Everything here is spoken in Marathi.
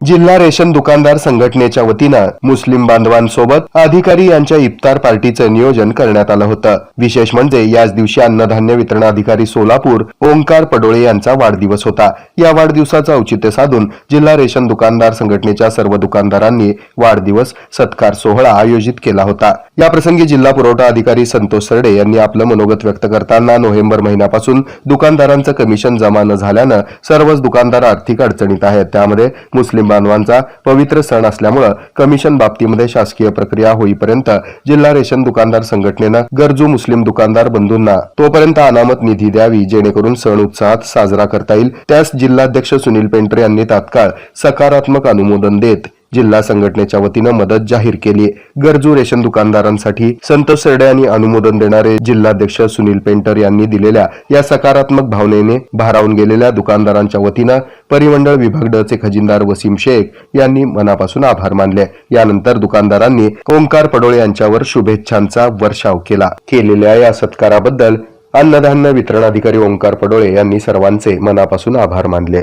जिल्हा रेशन दुकानदार संघटनेच्या वतीनं मुस्लिम बांधवांसोबत अधिकारी यांच्या इफ्तार पार्टीचं नियोजन करण्यात आलं होतं. विशेष म्हणजे याच दिवशी अन्नधान्य वितरण अधिकारी सोलापूर ओंकार पडोळे यांचा वाढदिवस होता. या वाढदिवसाचं औचित्य साधून जिल्हा रेशन दुकानदार संघटनेच्या सर्व दुकानदारांनी वाढदिवस सत्कार सोहळा आयोजित केला होता. या प्रसंगी जिल्हा पुरवठा अधिकारी संतोष सरडे यांनी आपलं मनोगत व्यक्त करताना नोव्हेंबर महिन्यापासून दुकानदारांचं कमिशन जमा न झाल्यानं सर्वच दुकानदार आर्थिक अडचणीत आहेत. त्यामध्ये मुस्लिम बांधवांचा पवित्र सण असल्यामुळे कमिशन बाबतीमध्ये शासकीय प्रक्रिया होईपर्यंत जिल्हा रेशन दुकानदार संघटनेनं गरजू मुस्लिम दुकानदार बंधूंना तोपर्यंत अनामत निधी द्यावी जेणेकरून सण उत्साहात साजरा करता येईल. त्यास जिल्हाध्यक्ष सुनील पेंटरे यांनी तात्काळ सकारात्मक अनुमोदन देत जिल्हा संघटनेच्या वतीनं मदत जाहीर केली. गरजू रेशन दुकानदारांसाठी संत सरडे यांनी अनुमोदन देणारे जिल्हाध्यक्ष सुनील पेंटर यांनी दिलेल्या या सकारात्मक भावनेने भारावून गेलेल्या दुकानदारांच्या वतीनं परिमंडळ विभाग ड चे खजिनदार वसीम शेख यांनी मनापासून आभार मानले. यानंतर दुकानदारांनी ओंकार पडोळे यांच्यावर शुभेच्छांचा वर्षाव केला. केलेल्या या सत्काराबद्दल अन्नधान्य वितरण अधिकारी ओंकार पडोळे यांनी सर्वांचे मनापासून आभार मानले.